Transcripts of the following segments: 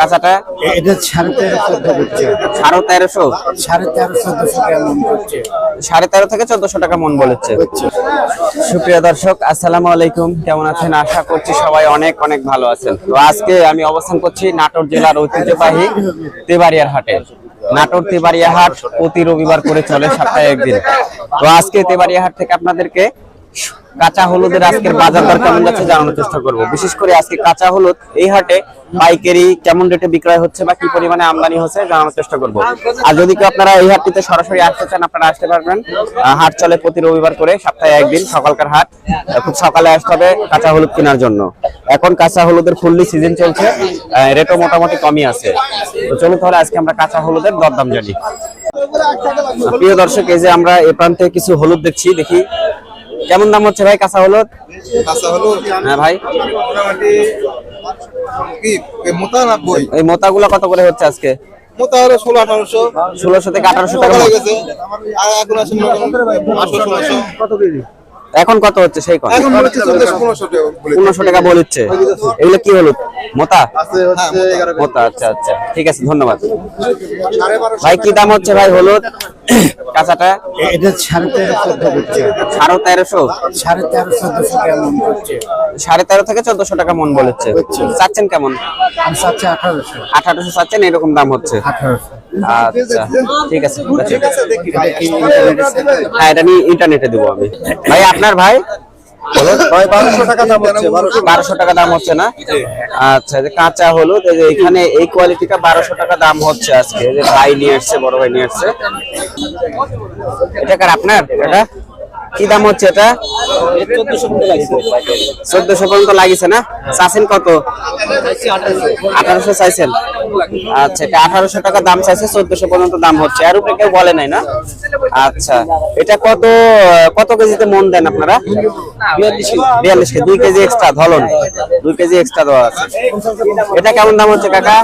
কাঁচাটা? এটা সাড়ে তেরো চোদ্দ করছে সাড়ে তেরোশো? সাড়ে তেরো চোদ্দশো কেমন করছে। সাড়ে তেরো থেকে চোদ্দশো টাকা মন বলেছে। সুপ্রিয় দর্শক আসসালামু আলাইকুম। কেমন আছেন? আশা করছি সবাই অনেক অনেক ভালো আছেন। তো আজকে আমি অবস্থান করছি নাটোর জেলার ঐতিহ্যবাহী তেবাড়িয়ার হাটে। নাটোর তেবাড়িয়া হাট প্রতি রবিবার করে চলে সপ্তাহে একদিন। তো আজকে তেবাড়িয়া হাট থেকে আপনাদেরকে কাঁচা হলুদের আজকের বাজার দর কেমন যাচ্ছে জানানোর চেষ্টা করব। বিশেষ করে আজকে কাঁচা হলুদ এই হাটে পাইকারি কেমন রেটে বিক্রয় হচ্ছে বা কি পরিমাণে আমদানি হচ্ছে জানানোর চেষ্টা করব। আর যদি কেউ আপনারা এই হাটটিতে সরাসরি আসতে চান, আপনারা আসতে পারবেন। হাট চলে প্রতি রবিবার করে, সপ্তাহে একদিন, সকালকার হাট। খুব সকালে আসতে হবে কাঁচা হলুদ কেনার জন্য। এখন কাঁচা হলুদের ফুললি সিজন চলছে রেটও মোটামুটি কমই আছে। তো চলুন তাহলে আজকে আমরা কাঁচা হলুদের দরদাম জানি। প্রিয় দর্শক, এই যে আমরা এ প্রান্তে কিছু হলুদ দেখছি, দেখি। কেমন দাম হচ্ছে ভাই কাঁচা হলুদ? কাঁচা হলুদ? হ্যাঁ ভাই। এই মোটা গুলা মোতাগুলো কত করে হচ্ছে আজকে? মোতা হলো ষোলো আঠারোশো। ষোলোশো থেকে আঠারোশো টাকা হয়ে। গেছে। আর আটশো ষোলোশো। এখন কত হচ্ছে সেই কথা এখন হচ্ছে চোদ্দশো পনেরোশো টাকা বলে। পনেরোশো টাকা বলিচ্ছে। এগুলো কি হলুদ? মোতা আছে হচ্ছে এগারো মোতা আচ্ছা আচ্ছা। ঠিক আছে ধন্যবাদ। ভাই কি দাম হচ্ছে ভাই হলুদ? কাঁচাটা? এটা সাড়ে তেরো চোদ্দ করছে সাড়ে তেরোশো? সাড়ে তেরো চোদ্দশো কেমন করছে সাড়ে তেরো থেকে চোদ্দশো টাকা মন বলেছে। চাচ্ছেন কেমন? আমি চাচ্ছি আঠারোশো। আঠারোশো চাচ্ছেন এরকম দাম হচ্ছে। আঠারোশো। আচ্ছা ঠিক আছে হ্যাঁ এটা নিয়ে ইন্টারনেটে দেবো আমি। ভাই আপনার ভাই? বারোশো টাকা দাম হচ্ছে না? আচ্ছা যে কাঁচা হলুদ এখানে এই কোয়ালিটিটা বারোশো টাকা দাম হচ্ছে আজকে। যে ভাই নিয়ে আসছে বড় ভাই নিয়ে আসছে। এটা কার আপনার? এটা? কি দাম হচ্ছে এটা? চোদ্দশো পর্যন্ত লাগিছে না? চাচ্ছেন কত? আঠারোশো চাইছেন। আচ্ছা এটা আঠারোশো টাকা দাম চাইছে, চোদ্দশো পর্যন্ত দাম হচ্ছে। আর উপরে কেউ বলে নাই না? আচ্ছা এটা কত কত কেজিতে মন দেন আপনারা? বিয়াল্লিশ কেজি, দুই কেজি এক্সট্রা ধলন। দুই কেজি এক্সট্রা দেওয়া আছে। এটা কেমন দাম হচ্ছে কাকা?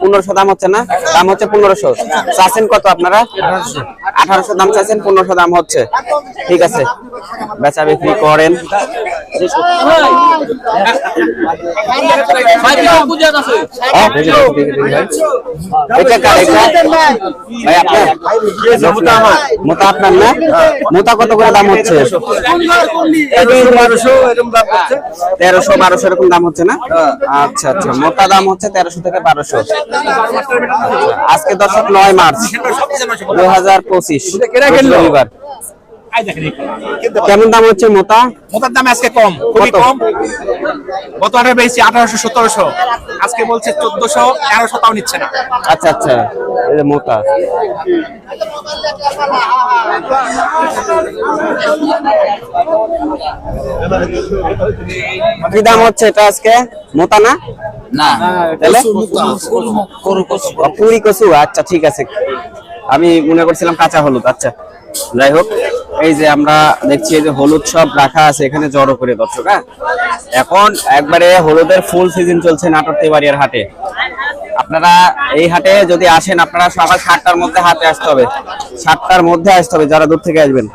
পনেরোশো দাম হচ্ছে না? দাম হচ্ছে পনেরোশো। চাচ্ছেন কত আপনারা? আঠারোশো দাম চাইছেন, পনেরোশো দাম হচ্ছে। ঠিক আছে। বেচা বিক্রি করেন। এটা কার এটা? ভাই আপনার? আপনার না? মোটা কত করে দাম হচ্ছে? তেরোশো বারোশো এরকম দাম হচ্ছে না? আচ্ছা আচ্ছা। মোটা দাম হচ্ছে তেরোশো থেকে বারোশো। আজকে দর্শক নয় মার্চ। দু হাজার পঁচিশ রবিবার। কেমন দাম হচ্ছে মোটা? মোটার দাম আজকে কম খুবই? কম। গত হাটে পেয়েছি আঠারোশো সতেরোশো। আজকে বলছে চোদ্দশো তেরোশো তাও নিচ্ছে না। আচ্ছা আচ্ছা। এই যে মোটা। কি দাম হচ্ছে এটা আজকে? মোটা না? না তাহলে? পুরি কচু? আচ্ছা ঠিক আছে। আমি মনে করছিলাম কাঁচা হলুদ আচ্ছা। যাই হোক এই যে আমরা দেখছি এই যে হলুদ সব রাখা আছে, এখানে জড়ো করে দর্শক হ্যাঁ? এখন একবারে হলুদের ফুল সিজন চলছে নাটোর তেবাড়িয়ার হাটে। আপনারা এই হাটে যদি আসেন, আপনারা সকাল সাতটার মধ্যে হাটে আসতে হবে। সাতটার মধ্যে আসতে হবে, যারা দূর থেকে আসবেন।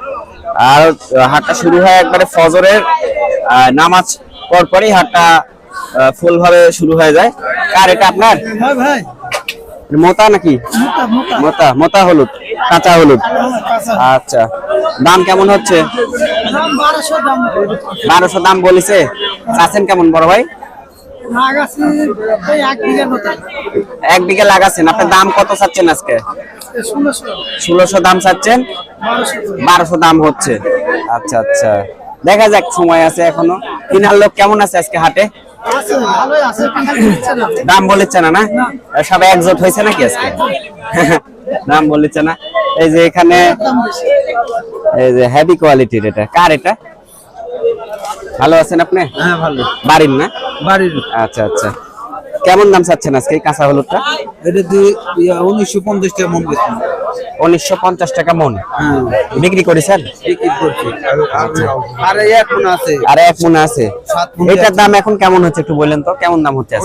আর হাটটা শুরু হয় একবারে ফজরের নামাজ পর পরই হাটটা ফুল ভাবে শুরু হয়ে যায়। কার এটা আপনার? ভাই। মোতা নাকি? মোতা মোতা হলুদ কাঁচা হলুদ। আচ্ছা। দাম কেমন হচ্ছে? বারোশো দাম বলেছে। চাচ্ছেন কেমন বড় ভাই? এক বিঘা লাগাচ্ছেন। আপনার দাম কত চাচ্ছেন আজকে? ষোলোশো। দাম চাচ্ছেন? বারোশো দাম হচ্ছে। আচ্ছা আচ্ছা। দেখা যাক সময় আছে এখনও। কিনার লোক কেমন আছে আজকে হাটে? দাম বলেছে না। না সব একজোট হয়েছে নাকি আজকে? দাম বলেছে না। এই যে এখানে এই যে হেভি কোয়ালিটির এটা। কার এটা? ভালো আছেন আপনি? হ্যাঁ ভালো। বাড়ির না? বাড়ির। আচ্ছা আচ্ছা। কেমন দাম চাচ্ছেন আজকে কাঁচা হলুদটা? এটা দিয়ে উনিশশো পঞ্চাশ টাকা মন গেছে উনিশশো পঞ্চাশ টাকা মন। হ্যাঁ। বিক্রি করেছেন? আর আছে। এক মনে আছে। এটার দাম এখন কেমন হচ্ছে একটু বললেন তো? কেমন দাম হচ্ছে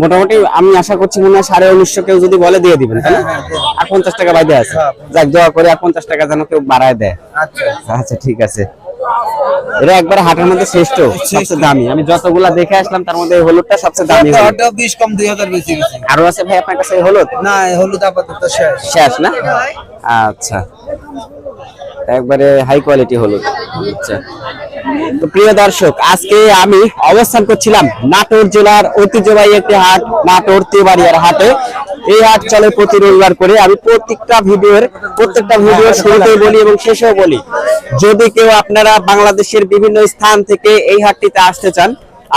মোটামুটি আমি আশা করছি মনে হয় সাড়ে উনিশশো কেউ যদি বলে দিয়ে দিবেন তাই আর পঞ্চাশ টাকা বাইদে আছে। যাক দোয়া করে আর পঞ্চাশ টাকা যেন কেউ বাড়ায় দেয়। আচ্ছা। আচ্ছা ঠিক আছে। এটা একবার হাটের মধ্যে শ্রেষ্ঠ সবচেয়ে দামি। আমি যতগুলা দেখে আসলাম তার মধ্যে হলুদটা সবচেয়ে দামি কম বেশি গেছে। আরও আছে ভাই আপনার কাছে হলুদ? না হলুদ আপাতত শেষ। শেষ না? আচ্ছা। একবারে হাই কোয়ালিটি হলুদ। আচ্ছা। তো প্রিয় দর্শক আজকে আমি অবস্থান করছিলাম নাটোর জেলার ঐতিহ্যবাহী একটি হাট নাটোর তেবাড়িয়ার হাটে। এই হাট চলে প্রতি রবিবার করে। আমি প্রত্যেকটা ভিডিওর প্রত্যেকটা ভিডিও শুরুতেই বলি এবং শেষেও বলি। যদি কেউ আপনারা বাংলাদেশের বিভিন্ন স্থান থেকে এই হাটটিতে আসতে চান,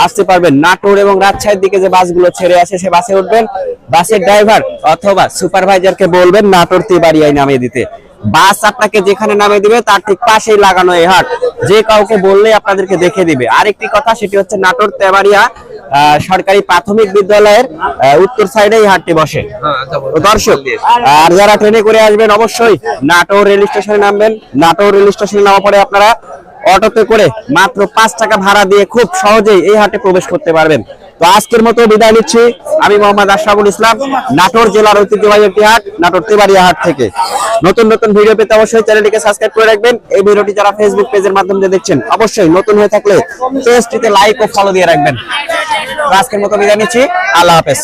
আসতে পারবেন। নাটোর এবং রাজশাহীর দিকে যে বাসগুলো ছেড়ে আসে, সে বাসে উঠবেন। বাসের ড্রাইভার অথবা সুপারভাইজারকে বলবেন, নাটোর তেবাড়িয়ায় নামিয়ে দিতে। বাস আপনাকে যেখানে নামিয়ে দিবে তার ঠিক পাশেই লাগানো এই হাট। যে কাউকে বললে আপনাদেরকে দেখে দিবে। আরেকটি কথা সেটি হচ্ছে নাটোর তেবাড়িয়া সরকারি প্রাথমিক বিদ্যালয়ের উত্তর সাইডে এই হাটটি বসে। দর্শক আর যারা ট্রেনে করে আসবেন অবশ্যই নাটোর রেল স্টেশনে নামবেন। নাটোর রেল স্টেশনে নামা পরে আপনারা অটোতে করে মাত্র পাঁচ টাকা ভাড়া দিয়ে খুব সহজেই এই হাটে প্রবেশ করতে পারবেন। তো আজকের মতো বিদায় নিচ্ছি। আমি মোহাম্মদ আশরাফুল ইসলাম, নাটোর জেলার ঐতিহ্যবাহী একটি হাট, নাটোর তেবাড়িয়া হাট থেকে। নতুন নতুন ভিডিও পেতে অবশ্যই চ্যানেলটিকে সাবস্ক্রাইব করে রাখবেন। এই ভিডিওটি যারা ফেসবুক পেজের মাধ্যমে দেখছেন, অবশ্যই নতুন হয়ে থাকলে পেজটিতে লাইক ও ফলো দিয়ে রাখবেন। আজকের মতো বিদায় নিচ্ছি। আল্লাহ হাফেজ।